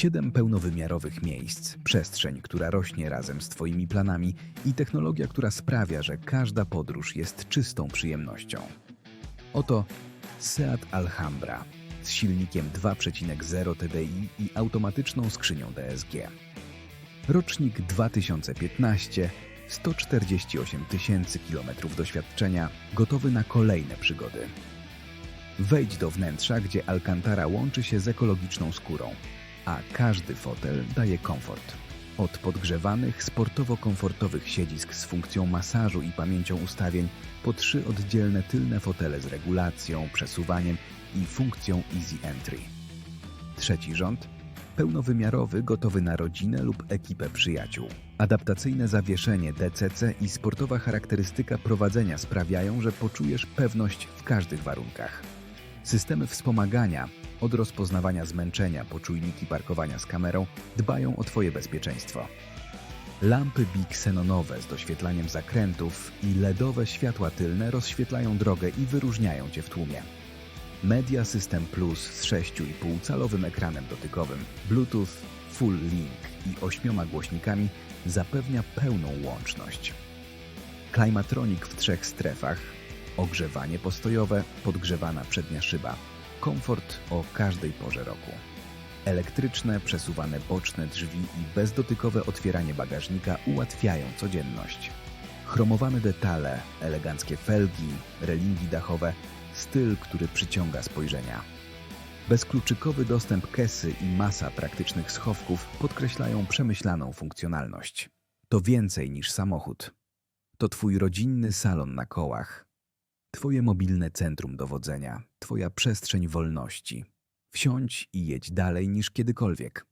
Siedem pełnowymiarowych miejsc, przestrzeń, która rośnie razem z Twoimi planami i technologia, która sprawia, że każda podróż jest czystą przyjemnością. Oto Seat Alhambra z silnikiem 2.0 TDI i automatyczną skrzynią DSG. Rocznik 2015, 148 tysięcy kilometrów doświadczenia, gotowy na kolejne przygody. Wejdź do wnętrza, gdzie Alcantara łączy się z ekologiczną skórą, a każdy fotel daje komfort. Od podgrzewanych, sportowo-komfortowych siedzisk z funkcją masażu i pamięcią ustawień, po trzy oddzielne tylne fotele z regulacją, przesuwaniem i funkcją Easy Entry. Trzeci rząd pełnowymiarowy, gotowy na rodzinę lub ekipę przyjaciół. Adaptacyjne zawieszenie DCC i sportowa charakterystyka prowadzenia sprawiają, że poczujesz pewność w każdych warunkach. Systemy wspomagania, od rozpoznawania zmęczenia po czujniki parkowania z kamerą, dbają o Twoje bezpieczeństwo. Lampy BIC ksenonowe z doświetlaniem zakrętów i LEDowe światła tylne rozświetlają drogę i wyróżniają Cię w tłumie. Media System Plus z 6,5-calowym ekranem dotykowym, Bluetooth, Full Link i ośmioma głośnikami zapewnia pełną łączność. Climatronic w trzech strefach, ogrzewanie postojowe, podgrzewana przednia szyba, komfort o każdej porze roku. Elektryczne, przesuwane boczne drzwi i bezdotykowe otwieranie bagażnika ułatwiają codzienność. Chromowane detale, eleganckie felgi, relingi dachowe, styl, który przyciąga spojrzenia. Bezkluczykowy dostęp kesy i masa praktycznych schowków podkreślają przemyślaną funkcjonalność. To więcej niż samochód. To Twój rodzinny salon na kołach, Twoje mobilne centrum dowodzenia, Twoja przestrzeń wolności. Wsiądź i jedź dalej niż kiedykolwiek.